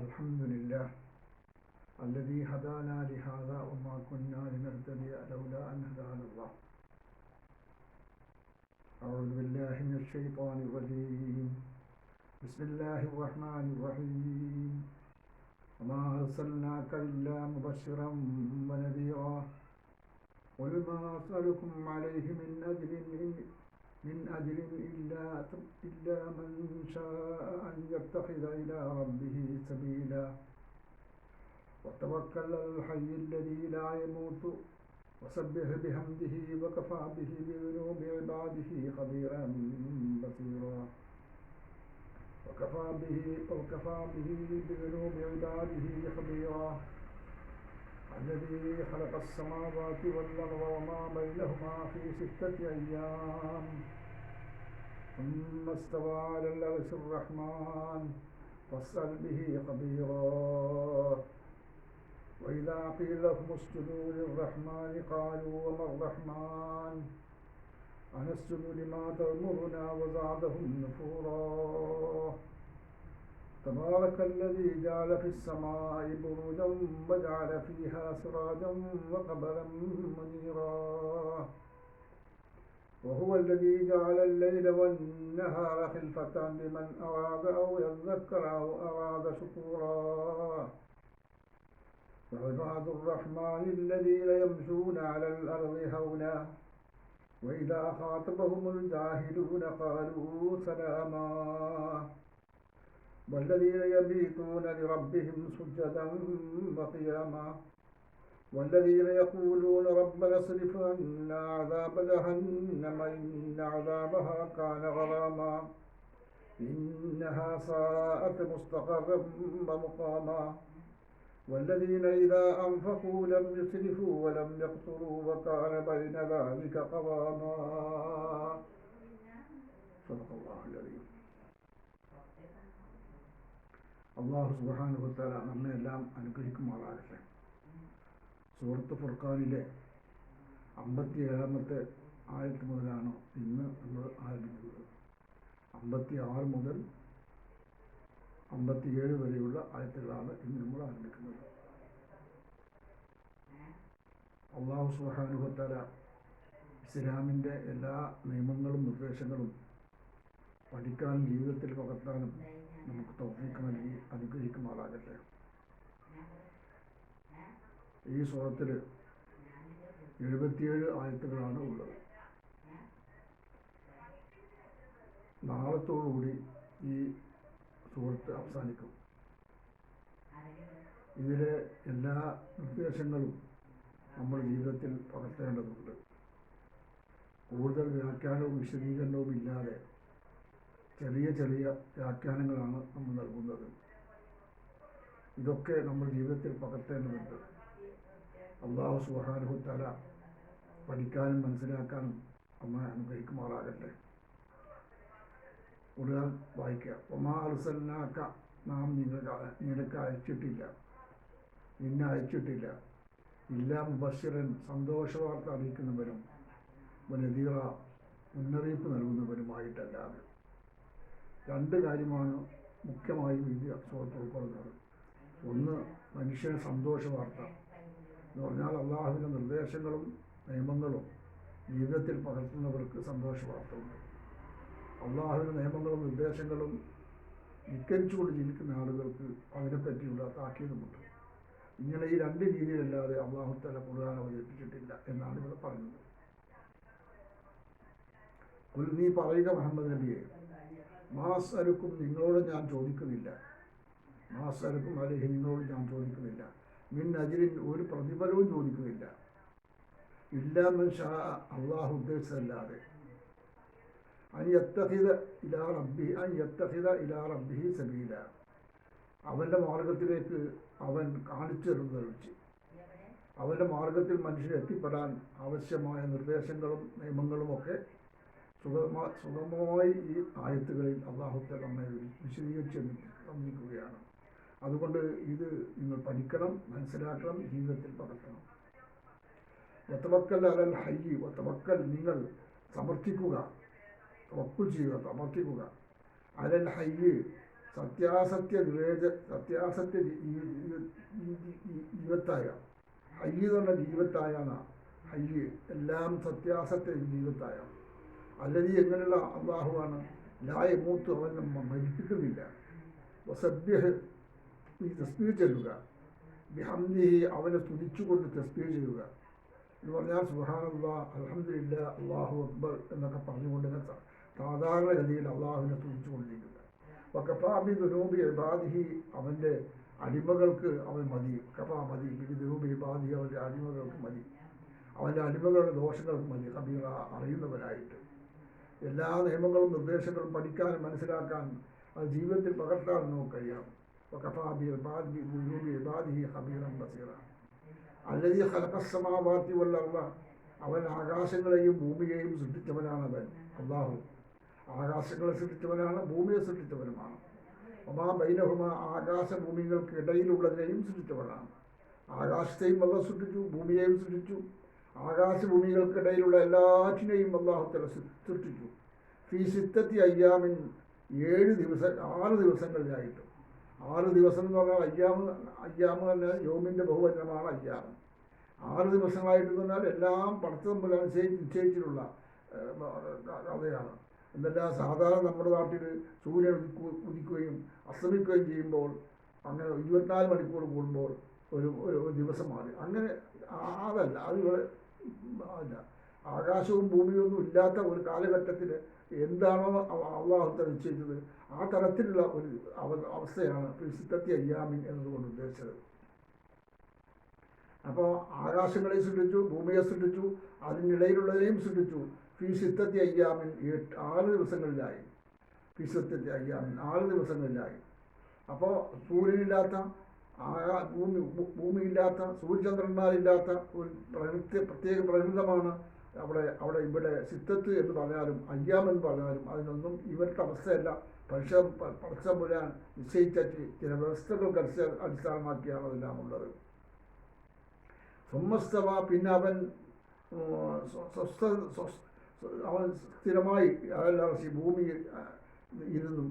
الحمد لله الذي هدانا لهذا وما كنا لنهتدي لولا أن هدانا الله. أعوذ بالله من الشيطان الرجيم. بسم الله الرحمن الرحيم. وما أرسلناك إلا مبشرا ونذيرا. قل ما أسألكم عليه من أجر من أجر إلا إلا من شاء أن يتخذ إلى ربه سبيلا. وتوكل الحي الذي لا يموت وسبح بحمده وكفى به بذنوب عباده خبيرا بصيرا. وكفى به وكفى به بذنوب عباده خبيرا. الذي خلق السماوات والأرض وما بينهما في ستة أيام. ثم استوى على العرش الرحمن فاسأل به خبيرا. وإذا قيل لهم اسجدوا للرحمن قالوا وما الرحمن؟ أنسجد لما تأمرنا وزادهم نفورا. تبارك الذي جعل في السماء بروجا وجعل فيها سراجا وقمرا منيرا. وهو الذي جعل الليل والنهار خلفة لمن أراد أو يذكر أو أراد شكورا. وعباد الرحمن الذين يمشون على الأرض هونا وإذا خاطبهم الجاهلون قالوا سلاما. والذين يبيتون لربهم سجدا وقياما والذين يقولون ربنا اصرف عنا عذاب جهنم إن عذابها كان غراما إنها ساءت مستقرا ومقاما والذين إذا أنفقوا لم يسرفوا ولم يقتروا وكان بين ذلك قواما صدق الله العظيم. അള്ളാഹു സുബാനുഭത്താല നമ്മെ എല്ലാം അനുഗ്രഹിക്കുമാറാകട്ടെ. സുഹൃത്ത് ഫുർഖാനിലെ അമ്പത്തി ഏഴാമത്തെ ആയത്ത് മുതലാണ് ഇന്ന് നമ്മൾ ആരംഭിക്കുന്നത്. അമ്പത്തി ആറ് മുതൽ അമ്പത്തിയേഴ് വരെയുള്ള ആയത്തുകളാണ് ഇന്ന് നമ്മൾ ആരംഭിക്കുന്നത്. അള്ളാഹു സുബാനുഭത്താല ഇസ്ലാമിന്റെ എല്ലാ നിയമങ്ങളും നിർദ്ദേശങ്ങളും പഠിക്കാനും ജീവിതത്തിൽ പകർത്താനും നമുക്ക് തോഫിക്ക് നൽകി അനുഗ്രഹിക്കുമാറാകട്ടെ ഈ സ്വരത്തിൽ എഴുപത്തിയേഴ് ആയത്തുകളാണ് ഉള്ളത്. നാളത്തോടുകൂടി ഈ സുഹൃത്ത് അവസാനിക്കും. ഇതിലെ എല്ലാ നിർദ്ദേശങ്ങളും നമ്മൾ ജീവിതത്തിൽ പകർത്തേണ്ടതുണ്ട്. കൂടുതൽ വ്യാഖ്യാനവും വിശദീകരണവും ഇല്ലാതെ ചെറിയ ചെറിയ വ്യാഖ്യാനങ്ങളാണ് നമ്മൾ നൽകുന്നത്. ഇതൊക്കെ നമ്മൾ ജീവിതത്തിൽ പകർത്തേണ്ടതുണ്ട്. അള്ളാഹു സുഹാനുഹു തല പഠിക്കാനും മനസ്സിലാക്കാനും അമ്മ അനുഗ്രഹിക്കുമാറാകട്ടെ. കൂടുതൽ വായിക്കുക ഒമാ നാം നിങ്ങൾക്ക് നിനക്ക് അയച്ചിട്ടില്ല. നിന്നെ അയച്ചിട്ടില്ല. ഇല്ല സന്തോഷ വാർത്ത അറിയിക്കുന്നവരും വലിയ മുന്നറിയിപ്പ് നൽകുന്നവരുമായിട്ടല്ലാതെ രണ്ട് കാര്യമാണ് മുഖ്യമായും ഇന്ത്യ സുഹൃത്ത് ഉൾക്കൊള്ളുന്നത് ഒന്ന് മനുഷ്യന് സന്തോഷ വാർത്ത. എന്ന് പറഞ്ഞാൽ അള്ളാഹുവിന്റെ നിർദ്ദേശങ്ങളും നിയമങ്ങളും ജീവിതത്തിൽ പകർത്തുന്നവർക്ക് സന്തോഷ വാർത്ത ഉണ്ട് അള്ളാഹുവിന്റെ നിയമങ്ങളും നിർദ്ദേശങ്ങളും ധിക്കരിച്ചുകൊണ്ട് ജീവിക്കുന്ന ആളുകൾക്ക് അതിനെപ്പറ്റിയുള്ള താക്കീതുമുണ്ട്. ഇങ്ങനെ ഈ രണ്ട് രീതിയിലല്ലാതെ അള്ളാഹു തല ഖുർആൻ അവതരിപ്പിച്ചിട്ടില്ല എന്നാണ് ഇവിടെ പറയുന്നത്. നീ പറയുക മുഹമ്മദ് നബിയെ. മാസരുക്കും നിങ്ങളോട് ഞാൻ ചോദിക്കുന്നില്ല. മാസരുക്കും അലഹി നിങ്ങളോട് ഞാൻ ചോദിക്കുന്നില്ല. മിൻ അജിലിൻ ഒരു പ്രതിഫലവും ചോദിക്കുന്നില്ല. ഇല്ല മനുഷ്യ അള്ളാഹു ഉദ്ദേശിച്ചല്ലാതെ അയ്യത്തഹിത ഇലാ റബ്ബി അൻ യത്തഹിദ ഇലാ റബ്ബിഹി സബീല. അവന്റെ മാർഗത്തിലേക്ക് അവൻ കാണിച്ചു തരുന്നതൊഴിച്ച് അവന്റെ മാർഗത്തിൽ മനുഷ്യരെത്തിപ്പെടാൻ ആവശ്യമായ നിർദ്ദേശങ്ങളും നിയമങ്ങളുമൊക്കെ സുഗമ സുഗമമായി ഈ ആയത്തുകളിൽ അള്ളാഹുത്തെ നമ്മെ വിശദീകരിച്ച് തന്നിരിക്കുകയാണ്. അതുകൊണ്ട് ഇത് നിങ്ങൾ പഠിക്കണം മനസ്സിലാക്കണം ജീവിതത്തിൽ പകർത്തണം. ഒത്തവക്കൽ അലൽ ഹയ്യി ഒത്തവക്കൽ നിങ്ങൾ സമർത്ഥിക്കുക തവക്കുൽ ചെയ്യുക സമർത്ഥിക്കുക. അലൽ ഹയ്യ് സത്യാസത്യ വിവേച സത്യാസത്യ ജീവത്തായ ഹയ്യ് എന്ന് പറഞ്ഞ ജീവത്തായാണ്. ഹയ്യ് എല്ലാം സത്യാസത്യ ജീവത്തായ അല്ലെങ്കിൽ എങ്ങനെയുള്ള അള്ളാഹുവാണ്? ലായ മൂത്ത് അവൻ നമ്മ മരിപ്പിക്കുന്നില്ല. വസഭ്യഹ് നീ ചെല്ലുക. ബിഹംദിഹി അവനെ തുതിച്ചുകൊണ്ട് തസ്ബീഹ് ചെയ്യുക. എന്ന് പറഞ്ഞാൽ സുഹാനല്ല അലഹമില്ല അള്ളാഹു അക്ബർ എന്നൊക്കെ പറഞ്ഞുകൊണ്ട് സാധാരണഗതിയിൽ അള്ളാഹുവിനെ തുതിച്ചുകൊണ്ടിരിക്കുക വക്കഫാബി ദുനൂബി ഇബാദിഹി അവന്റെ അടിമകൾക്ക് അവൻ മതി. കഫാ മതി ബി ദുനൂബി ഇബാദിഹി അവന്റെ അടിമകൾക്ക് മതി. അവന്റെ അടിമകളുടെ ദോഷങ്ങൾക്ക് മതി കബീറ അറിയുന്നവരായിട്ട് എല്ലാ നിയമങ്ങളും നിർദ്ദേശങ്ങളും പഠിക്കാനും മനസ്സിലാക്കാനും അത് ജീവിതത്തിൽ പകർത്താനും നമുക്ക് കഴിയണം അല്ലതി വല്ലർള അവൻ ആകാശങ്ങളെയും ഭൂമിയെയും സൃഷ്ടിച്ചവനാണ് അവൻ. അള്ളാഹു ആകാശങ്ങളെ സൃഷ്ടിച്ചവനാണ് ഭൂമിയെ സൃഷ്ടിച്ചവനുമാണ്. ഒമാ ബൈനഹുമ ആകാശ ഇടയിലുള്ളതിനെയും സൃഷ്ടിച്ചവനാണ്. ആകാശത്തെയും അള്ളാഹ് സൃഷ്ടിച്ചു ഭൂമിയെയും സൃഷ്ടിച്ചു. ആകാശഭൂമികൾക്കിടയിലുള്ള എല്ലാറ്റിനെയും അള്ളാഹുത്തല തല സൃഷ്ടിച്ചു. ഫീ സിത്തത്തി അയ്യാമിൻ ഏഴ് ദിവസം ആറ് ദിവസങ്ങളിലായിട്ട്. ആറ് ദിവസം എന്ന് പറഞ്ഞാൽ അയ്യാമ് അയ്യാമ് തന്നെ യോമിന്റെ ബഹുവചനമാണ് അയ്യാമ്. ആറ് ദിവസങ്ങളായിട്ട് എന്ന് പറഞ്ഞാൽ എല്ലാം പടച്ചതമ്പിൽ അനുസരിച്ച് നിശ്ചയിച്ചിട്ടുള്ള അവയാണ്. എന്നല്ല സാധാരണ നമ്മുടെ നാട്ടിൽ സൂര്യൻ ഉദിക്കു ഉദിക്കുകയും അസ്തമിക്കുകയും ചെയ്യുമ്പോൾ അങ്ങനെ ഇരുപത്തിനാല് മണിക്കൂർ കൂടുമ്പോൾ ഒരു ഒരു ദിവസം മാറി. അങ്ങനെ അതല്ല അത് ആകാശവും ഭൂമിയും ഒന്നും ഇല്ലാത്ത ഒരു കാലഘട്ടത്തിൽ എന്താണോ അള്ളാഹുത്ത നിശ്ചയിച്ചത് ആ തരത്തിലുള്ള ഒരു അവ അവസ്ഥയാണ് ഫിസിത്തത്തി അയ്യാമിൻ എന്നതുകൊണ്ട് ഉദ്ദേശിച്ചത്. അപ്പോൾ ആകാശങ്ങളെ സൃഷ്ടിച്ചു ഭൂമിയെ സൃഷ്ടിച്ചു അതിനിടയിലുള്ളതിനെയും സൃഷ്ടിച്ചു. ഫി സിത്തത്തി അയ്യാമിൻ എട്ട് ആറ് ദിവസങ്ങളിലായി. ഫി സിത്തത്തി അയ്യാമിൻ ആറ് ദിവസങ്ങളിലായി. അപ്പോൾ സൂര്യനില്ലാത്ത ആകാ ഭൂമി ഭൂമിയില്ലാത്ത സൂര്യചന്ദ്രന്മാരില്ലാത്ത ഒരു പ്രകൃതി പ്രത്യേക പ്രകൃതമാണ് അവിടെ അവിടെ ഇവിടെ സിത്തത്ത് എന്ന് പറഞ്ഞാലും അയ്യാം എന്ന് പറഞ്ഞാലും അതിനൊന്നും ഇവരുടെ അവസ്ഥയല്ല. പക്ഷ പടച്ച പുരാൻ നിശ്ചയിച്ച ചില വ്യവസ്ഥകൾക്ക് അടിസ്ഥാ അടിസ്ഥാനമാക്കിയാണ് അതെല്ലാം ഉള്ളത് സ്വമസ്തവ പിന്നെ അവൻ സ്വസ്ഥ അവൻ സ്ഥിരമായി അലർശി ഭൂമിയിൽ ഇരുന്നു.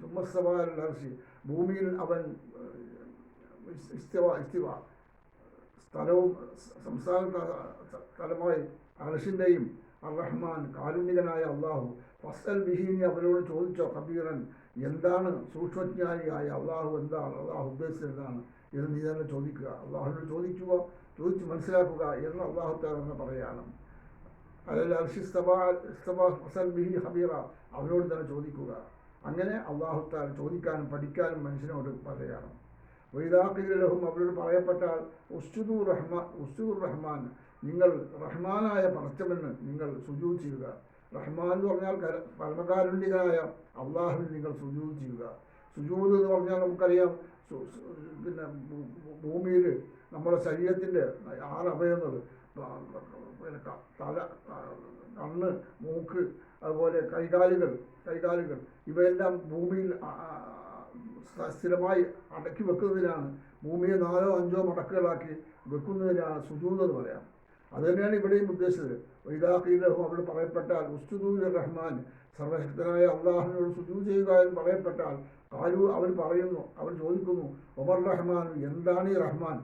സ്വമസ്തവ അലർശി ഭൂമിയിൽ അവൻ ഇസ്തിവ ഇസ്തിവ സ്ഥലവും സംസ്ഥാന സ്ഥലമായി അർഷിന്റെയും അറഹ്മാൻ റഹ്മാൻ കാരുണ്യകനായ അള്ളാഹു. ഫസൽ ബിഹീനി അവരോട് ചോദിച്ചോ കബീറൻ എന്താണ് സൂക്ഷ്മജ്ഞാനിയായ അള്ളാഹു എന്താണ് അള്ളാഹു ഉദ്ദേശിച്ചത് എന്താണ് എന്ന് നീ തന്നെ ചോദിക്കുക. അള്ളാഹുവിനോട് ചോദിക്കുക ചോദിച്ച് മനസ്സിലാക്കുക എന്ന് അള്ളാഹു തന്നെ പറയാണ്. അതല്ല ഫസൽ ബിഹി ഹബീറ അവരോട് തന്നെ ചോദിക്കുക. അങ്ങനെ അള്ളാഹു ചോദിക്കാനും പഠിക്കാനും മനുഷ്യനോട് പറയുകയാണ് വൈദാഖിലഹും അവരോട് പറയപ്പെട്ടാൽ ഉസ്തുദു റഹ്മാൻ ഉസ്തുദുർ റഹ്മാൻ നിങ്ങൾ റഹ്മാനായ പടച്ചവന് നിങ്ങൾ സുജൂ ചെയ്യുക. റഹ്മാൻ എന്ന് പറഞ്ഞാൽ കര- പരമകാരുണ്യനായ അള്ളാഹുവിന് നിങ്ങൾ സുജൂ ചെയ്യുക. സുജൂദ് എന്ന് പറഞ്ഞാൽ നമുക്കറിയാം പിന്നെ ഭൂമിയിൽ നമ്മുടെ ശരീരത്തിന്റെ ആറ് അവയവങ്ങൾ പിന്നെ തല കണ്ണ് മൂക്ക് അതുപോലെ കൈകാലുകൾ കൈകാലുകൾ ഇവയെല്ലാം ഭൂമിയിൽ സ്ഥിരമായി അടക്കി വെക്കുന്നതിനാണ് ഭൂമിയെ നാലോ അഞ്ചോ മടക്കുകളാക്കി വെക്കുന്നതിനാണ് സുജൂദ് എന്ന് പറയാം. അത് തന്നെയാണ് ഇവിടെയും ഉദ്ദേശിച്ചത്. വൈദാഖീലഹും അവിടെ പറയപ്പെട്ടാൽ ഉസ്തുദൂൽ റഹ്മാൻ സർവശക്തനായ അള്ളാഹുവിനോട് സുജൂ ചെയ്യുക എന്ന് പറയപ്പെട്ടാൽ കാലു അവർ പറയുന്നു അവർ ചോദിക്കുന്നു ഒമർ റഹ്മാൻ എന്താണ് ഈ റഹ്മാൻ?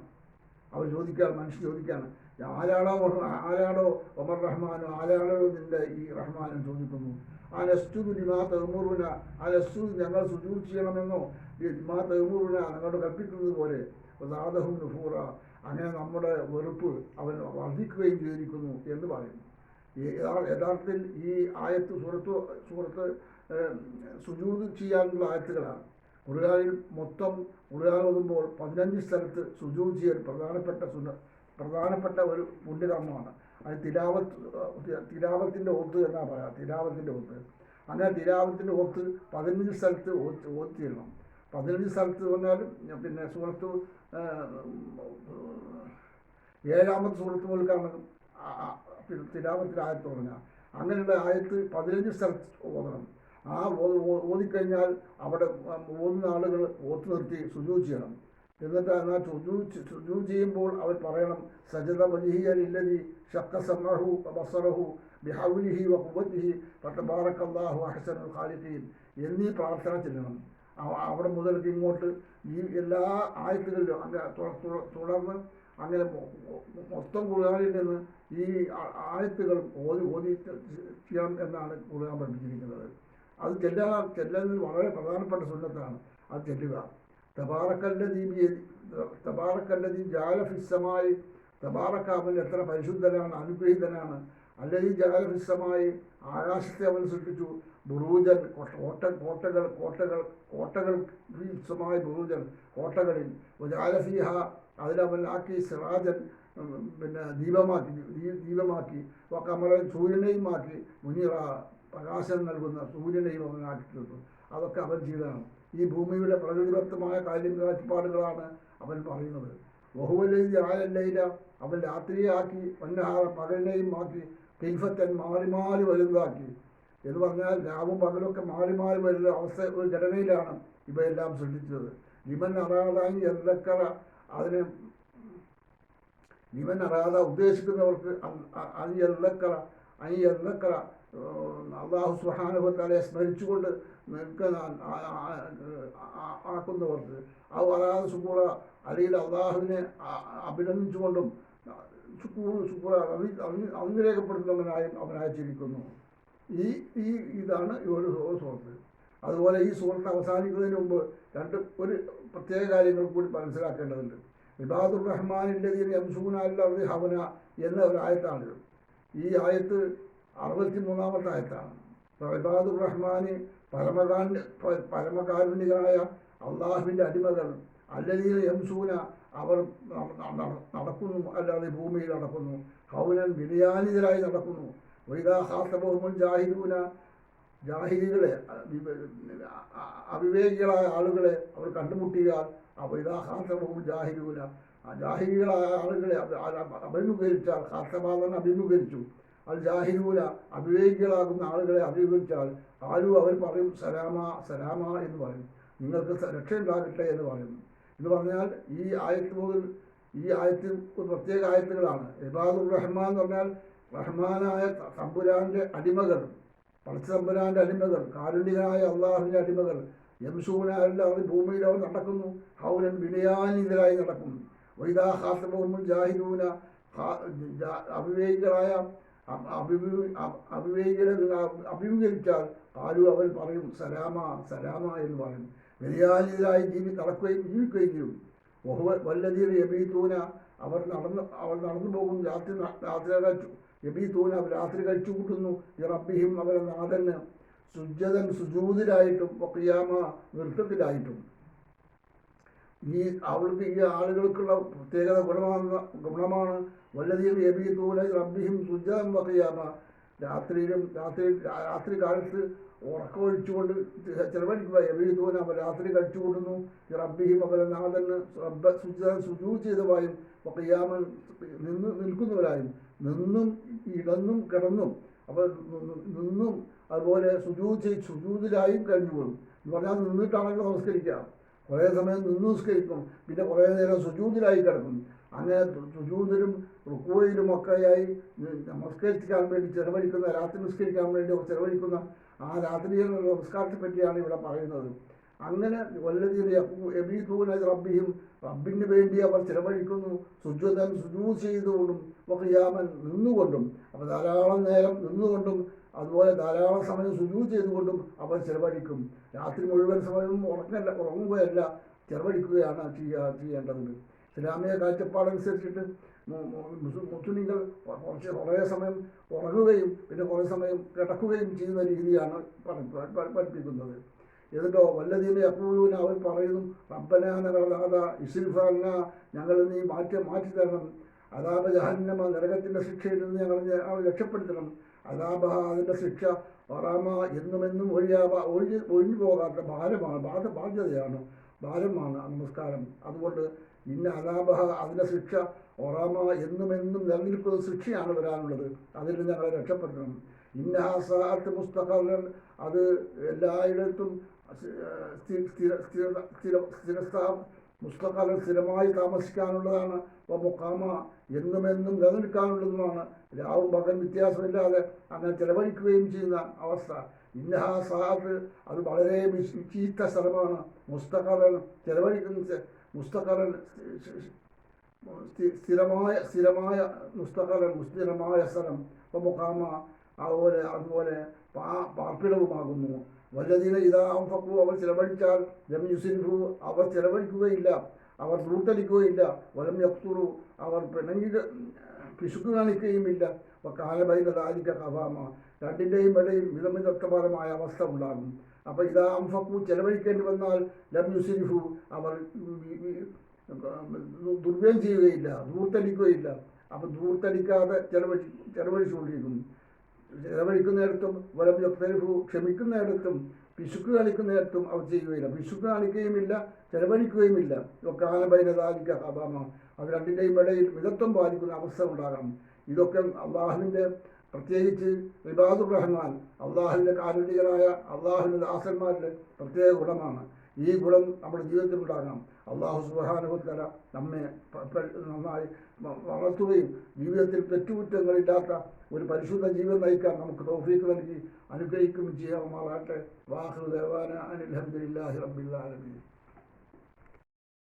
അവർ ചോദിക്കാൻ മനുഷ്യൻ ചോദിക്കാണ്. ആരാണോ ആരാണോ ഒമർ റഹ്മാനോ ആരാണോ നിന്റെ ഈ റഹ്മാനും ചോദിക്കുന്നു? ആ നസ്തുദ് ലിമാ തെഹ്മുറുന ആ നസ്തുദ് ഞങ്ങൾ സുജൂർ ചെയ്യണമെന്നോ? മാ തെഹ്മുറുന നിങ്ങളോട് കൽപ്പിക്കുന്നത് പോലെ. ദാദഹും നുഫൂറ അങ്ങനെ നമ്മുടെ വെറുപ്പ് അവൻ വർദ്ധിക്കുകയും ചെയ്തിരിക്കുന്നു എന്ന് പറയുന്നു. യഥാർത്ഥത്തിൽ ഈ ആയത്ത് സുഹൃത്ത് സുഹൃത്ത് സുജൂർ ചെയ്യാനുള്ള ആയത്തുകളാണ്. മുറുകാലിൽ മൊത്തം ഓതുമ്പോൾ പതിനഞ്ച് സ്ഥലത്ത് സുജൂദ് ചെയ്യാൻ പ്രധാനപ്പെട്ട സുന്ന പ്രധാനപ്പെട്ട ഒരു പുണ്യകർമ്മമാണ്. അത് തിലാവത്ത് തിലാവത്തിന്റെ തിലാവത്തിന്റെ ഒത്ത് എന്നാ പറയാം? തിരാവത്തിന്റെ ഒത്ത്. അങ്ങനെ തിലാവത്തിന്റെ ഒത്ത് പതിനഞ്ച് സ്ഥലത്ത് ഓത്ത് ചെയ്യണം പതിനഞ്ച് സ്ഥലത്ത് പറഞ്ഞാലും പിന്നെ സുഹൃത്ത് ഏഴാമത്തെ സുഹൃത്ത് മുതൽക്കാണ് പിന്നെ തിലാവത്തിൽ ആയത്ത് തുടങ്ങുക അങ്ങനെയുള്ള ആയത്ത് പതിനഞ്ച് സ്ഥലത്ത് ഓതണം. ആ ഓതിക്കഴിഞ്ഞാൽ അവിടെ മൂന്ന് ആളുകൾ ഓത്ത് നിർത്തി സുജൂ ചെയ്യണം. എന്നിട്ട് എന്നാൽ സുജൂ ചെയ്യുമ്പോൾ അവർ പറയണം സജത വജിഹിയലില്ലതി ഷക്ക സമഹു ബിഹൗലിഹി വഹുബത്തിഹി പട്ടബാറക്കല്ലാഹു അഹസനുൽ ഖാലിഖീൻ. എന്നീ പ്രാർത്ഥന ചെല്ലണം. അവ- അവിടെ മുതൽക്ക് ഇങ്ങോട്ട് ഈ എല്ലാ ആയത്തുകളിലും അങ്ങനെ തുടർന്ന് അങ്ങനെ മൊത്തം ഖുർആനിൽ നിന്ന് ഈ ആയത്തുകൾ ഓതി ഓതി ചെയ്യണം എന്നാണ് ഖുർആൻ പഠിപ്പിച്ചിരിക്കുന്നത്. അത് ചെല്ലാൻ ചെല്ലുന്നത് വളരെ പ്രധാനപ്പെട്ട സുന്നത്താണ്. അത് ചെല്ലുക. തബാറക്കല്ലതി തബാറക്കല്ലതി തബാറക്ക അവൻ എത്ര പരിശുദ്ധനാണ് അനുഗ്രഹീതനാണ്. അല്ലെങ്കിൽ ജാലഫിസമായി ആകാശത്തെ അവൻ സൃഷ്ടിച്ചു. ബുറൂജൻ കോട്ട കോട്ട കോട്ടകൾ കോട്ടകൾ കോട്ടകൾ ഫിസ്സമായ ബുറൂജൻ കോട്ടകളിൽ. ജാലഫിഹ അതിലവൻ ആക്കി സിറാജൻ പിന്നെ ദീപമാക്കി ദീപമാക്കി. കമറൻ സൂര്യനെയും ആക്കി. മുനിറ പ്രകാശം നൽകുന്ന സൂര്യനെയും അവൻ ആക്കി തീർത്തു അതൊക്കെ അവൻ ചെയ്തതാണ് ഈ ഭൂമിയുടെ പ്രകൃതിദത്തമായ കാര്യം കാഴ്ചപ്പാടുകളാണ് അവൻ പറയുന്നത് ബഹുവലയിൽ ആയല്ലയില അവൻ രാത്രിയാക്കി വന്നഹാറ പകലിനെയും ആക്കി കൈഫത്തൻ മാറി മാറി വലുതാക്കി എന്ന് പറഞ്ഞാൽ രാവും പകലൊക്കെ മാറി മാറി വരുന്ന അവസ്ഥ ഒരു ഘടനയിലാണ് ഇവയെല്ലാം സൃഷ്ടിച്ചത് ലിമൻ അറാതായി എന്തക്കറ അതിനെ ലിമൻ അറാത ഉദ്ദേശിക്കുന്നവർക്ക് അനി എന്തക്കറ അനി എല്ലക്കറ അള്ളാഹു സുഹാനുഭവത്താലെ സ്മരിച്ചുകൊണ്ട് നിൽക്കാൻ ആക്കുന്നവർക്ക്. ആ വരാതെ ശുക്ര അല്ലെങ്കിൽ അള്ളാഹുവിനെ അഭിനന്ദിച്ചുകൊണ്ടും ശുക്കൂർ ശുക്ര അന്ന് രേഖപ്പെടുത്തുന്നവനായും ജീവിക്കുന്നു. ഈ ഈ ഇതാണ് ഈ ഒരു സുഹൃത്ത്. അതുപോലെ ഈ സുഹൃത്ത് അവസാനിക്കുന്നതിന് മുമ്പ് രണ്ട് ഒരു പ്രത്യേക കാര്യങ്ങൾ കൂടി മനസ്സിലാക്കേണ്ടതുണ്ട്. ഇബാദുർ റഹ്മാനിന്റെ എംസൂനാലി ഹവന എന്ന ഒരു ആയത്താണിത് ഈ ആയത്ത് അറുപത്തി മൂന്നാമത്തെ ആയത്താണ് ഇബാദുർ റഹ്മാന് പരമകാൻ പ- പരമകാരുണികരായ അള്ളാഹുവിന്റെ അടിമകൾ അല്ലെങ്കിൽ എംസൂന അവർ നടക്കുന്നു അല്ലാതെ ഭൂമിയിൽ നടക്കുന്നു ഹൗനൻ വിനയാനിതരായി നടക്കുന്നു. വൈദാ ഹാസബഹുമുൽ ജാഹിദൂന ജാഹിദികളെ അവിവേകികളായ ആളുകളെ അവർ കണ്ടുമുട്ടിയാൽ വൈദാ ഹാസബഹുമുൽ ജാഹിദൂന ആ ജാഹിദികളായ ആളുകളെ അഭിമുഖീകരിച്ചാൽ ഹാസബാദൻ അഭിമുഖീകരിച്ചു. അത് ജാഹിരൂല അവിവേകികളാകുന്ന ആളുകളെ അഭിമുഖിച്ചാൽ ആരും അവർ പറയും സലാമ സലാമ എന്ന് പറയും. നിങ്ങൾക്ക് രക്ഷയുണ്ടാകട്ടെ എന്ന് പറയുന്നു എന്ന് പറഞ്ഞാൽ ഈ ആയത്ത് മുതൽ ഈ ആയത്ത് പ്രത്യേക ആയത്തുകളാണ്. ഇബാദുർ റഹ്മാൻ എന്ന് പറഞ്ഞാൽ റഹ്മാനായ തമ്പുരാന്റെ അടിമകൾ. പടച്ച തമ്പുരാന്റെ അടിമകൾ കാരുണ്യനായ അള്ളാഹുവിന്റെ അടിമകൾ. യംസൂന അവർ ഭൂമിയിൽ അവർ നടക്കുന്നു. ഹൗരൻ വിനയാനിതരായി നടക്കുന്നു. വൈദാ ഹാസബഹുമുൽ ജാഹിദൂന അവിവേകികളായ അ- അഭിമു- അ- അവിവേകികളെ അഭിമുഖീകരിച്ചാൽ ആരും അവൻ പറയും സലാമ സലാമ എന്ന് പറയും. വിലയാലിതരായി ജീവി നടക്കുകയും ജീവിക്കുകയും ചെയ്യും വഹുവ വല്ലതീർ യബീത്തൂന അവർ നടന്ന് അവർ നടന്നു പോകും രാത്രി രാത്രി കഴിച്ചു. യബീത്തൂന അവർ രാത്രി കഴിച്ചു കൂട്ടുന്നു. ഈ അവരെ നാഥന് സുജതൻ സുജൂതിലായിട്ടും ഒക്കെയാമ നൃത്തത്തിലായിട്ടും ഈ അവൾക്ക് ഈ ആളുകൾക്കുള്ള പ്രത്യേകത ഗുണമാണ് ഗുണമാണ്. വല്ലതീർ യബീത്തൂന റബ്ബിഹിം സുജാം വക്കിയാമ രാത്രിയിലും രാത്രി രാത്രി കാലത്ത് ഉറക്കമൊഴിച്ചുകൊണ്ട് ചിലവഴിക്കുക. എബിത്തൂന അവ രാത്രി കഴിച്ചു കൂടുന്നു റബ്ബിഹിം അവരെ നാഥന് റബ്ബ സുജാൻ സുജൂ ചെയ്തവായും ഒക്കയ്യാമൻ നിന്ന് നിൽക്കുന്നവരായും നിന്നും ഇടന്നും കിടന്നും അപ്പോൾ നിന്നും അതുപോലെ സുജൂ ചെയ്ത് സുജൂതിലായും കഴിഞ്ഞു പോകും എന്ന് പറഞ്ഞാൽ നിന്നിട്ടാണെങ്കിൽ നമസ്കരിക്കാം കുറേ സമയം നിന്ന് നിസ്കരിക്കും. പിന്നെ കുറേ നേരം സുജൂതിലായി കിടക്കും. അങ്ങനെ സുജൂതിലും റുക്കുവയിലും ഒക്കെയായി നമസ്കരിക്കാൻ വേണ്ടി ചെലവഴിക്കുന്ന രാത്രി നിസ്കരിക്കാൻ വേണ്ടി ചെലവഴിക്കുന്ന ആ രാത്രിയിലുള്ള നമസ്കാരത്തെ പറ്റിയാണ് ഇവിടെ പറയുന്നത്. അങ്ങനെ വല്ലതീന റബ്ബിയും റബ്ബിന് വേണ്ടി അവർ ചിലവഴിക്കുന്നു. സുജുതൻ സുജൂ ചെയ്തുകൊണ്ടും ഒക്കെ യാമൻ നിന്നുകൊണ്ടും അപ്പോൾ ധാരാളം നേരം നിന്നുകൊണ്ടും അതുപോലെ ധാരാളം സമയം സുജൂ ചെയ്തുകൊണ്ടും അവർ ചെലവഴിക്കും. രാത്രി മുഴുവൻ സമയവും ഉറങ്ങല്ല ഉറങ്ങുകയല്ല ചെലവഴിക്കുകയാണ് ചെയ്യുക ചെയ്യേണ്ടത് ഇസ്ലാമിക കാഴ്ചപ്പാടനുസരിച്ചിട്ട് മുസ്ലിങ്ങൾ കുറച്ച് കുറേ സമയം ഉറങ്ങുകയും പിന്നെ കുറേ സമയം കിടക്കുകയും ചെയ്യുന്ന രീതിയാണ് പഠി- പഠി- പഠിപ്പിക്കുന്നത്. എന്നിട്ടോ വല്ലതീനെ എപ്പോഴും അവർ പറയുന്നു റബ്ബന ഇസ്രിഫാന ഞങ്ങൾ നീ മാറ്റി മാറ്റി തരണം അതാപ ജഹന്നമ നരകത്തിന്റെ ശിക്ഷയിൽ നിന്ന് ഞങ്ങൾ ഞങ്ങൾ രക്ഷപ്പെടുത്തണം. അതാപ അതിന്റെ ശിക്ഷ വറാമ എന്നുമെന്നും ഒഴിയാവ ഒഴിഞ്ഞ് ഒഴിഞ്ഞു പോകാത്ത ഭാരമാണ് ബാധ ബാധ്യതയാണ്. ഭാരമാണ് നമസ്കാരം. അതുകൊണ്ട് ഇന്ന അതാപഹ അതിന്റെ ശിക്ഷ ഒറാമ എന്നും എന്നും നിലനിൽക്കുന്ന ശിക്ഷയാണ് വരാനുള്ളത്. അതിൽ നിന്ന് ഞങ്ങളെ രക്ഷപ്പെടുത്തണം. ഇന്ന സാത്ത് പുസ്തകങ്ങൾ അത് എല്ലായിടത്തും സ്ഥി- സ്ഥിര സ്ഥിര സ്ഥിര സ്ഥിരസ്ഥാ മുസ്തഖലൻ സ്ഥിരമായി താമസിക്കാനുള്ളതാണ്. അപ്പോൾ മുക്കാമ എന്നും നിലനിൽക്കാനുള്ളതുമാണ്. രാവും പകൽ വ്യത്യാസമില്ലാതെ അങ്ങനെ ചെലവഴിക്കുകയും ചെയ്യുന്ന അവസ്ഥ. ഇന്നഹാ സാഹത്ത് അത് വളരെ ചീത്ത സ്ഥലമാണ്. മുസ്തകാലൻ ചെലവഴിക്കുന്ന മുസ്തകാലൻ സ്ഥി- സ്ഥിരമായ സ്ഥിരമായ മുസ്തകാലൻ സ്ഥിരമായ സ്ഥലം. അപ്പോൾ മുക്കാമ അതുപോലെ അതുപോലെ പാർപ്പിടവുമാകുന്നു. വല്ലതിന ഇതാം ഫക്കു അവർ ചിലവഴിച്ചാൽ ലം യുസിൻഫു അവർ ചിലവഴിക്കുകയില്ല അവർ ധൂർത്തടിക്കുകയില്ല വലം യക്തുറു അവർ പിണങ്ങി പിശുക്ക് കാണിക്കുകയുമില്ല. അപ്പോൾ കാലബൈന ദാലിക്ക കഥാമ രണ്ടിന്റെയും ഇടയിൽ മിതമിതത്വപരമായ അവസ്ഥ ഉണ്ടാകും. അപ്പോൾ ഇതാ അംഫക്കു ചെലവഴിക്കേണ്ടി വന്നാൽ ലം യുസിൻഫു അവർ ദുർവ്യം ചെയ്യുകയില്ല ധൂർത്തടിക്കുകയില്ല അപ്പോൾ ദൂർത്തടിക്കാതെ ചെലവഴി ചെലവഴിച്ചുകൊണ്ടിരിക്കും ചെലവഴിക്കുന്നിടത്തും വലം യക്തരിഫു ക്ഷമിക്കുന്നിടത്തും പിശുക്ക് കാണിക്കുന്നിടത്തും അവർ ചെയ്യുകയില്ല. പിശുക്ക് കാണിക്കുകയുമില്ല ചെലവഴിക്കുകയുമില്ല. കാലബൈനതാലിക്ക ഹബാമ. അത് രണ്ടിന്റെയും ഇടയിൽ മിതത്വം പാലിക്കുന്ന അവസ്ഥ ഉണ്ടാകണം ഇതൊക്കെ അള്ളാഹുവിന്റെ പ്രത്യേകിച്ച് റിബാദുർ റഹ്മാൻ അള്ളാഹുവിന്റെ കാരുണ്യകരായ അള്ളാഹുവിന്റെ ദാസന്മാരുടെ പ്രത്യേക ഗുണമാണ്. ഈ ഗുണം നമ്മുടെ ജീവിതത്തിൽ ഉണ്ടാകണം. അള്ളാഹു സുബാനുഭവത്തല നമ്മെ നന്നായി വളർത്തുകയും ജീവിതത്തിൽ തെറ്റുകുറ്റങ്ങളില്ലാത്ത ഒരു പരിശുദ്ധ ജീവൻ നയിക്കാൻ നമുക്ക് തോഫീക്ക് നൽകി അനുഗ്രഹിക്കുകയും ചെയ്യാമാറാട്ടെ വാഹൃദേവാന ദേവാന അനിൽഹദില്ലാഹി റബ്ബില്ലാലമീൻ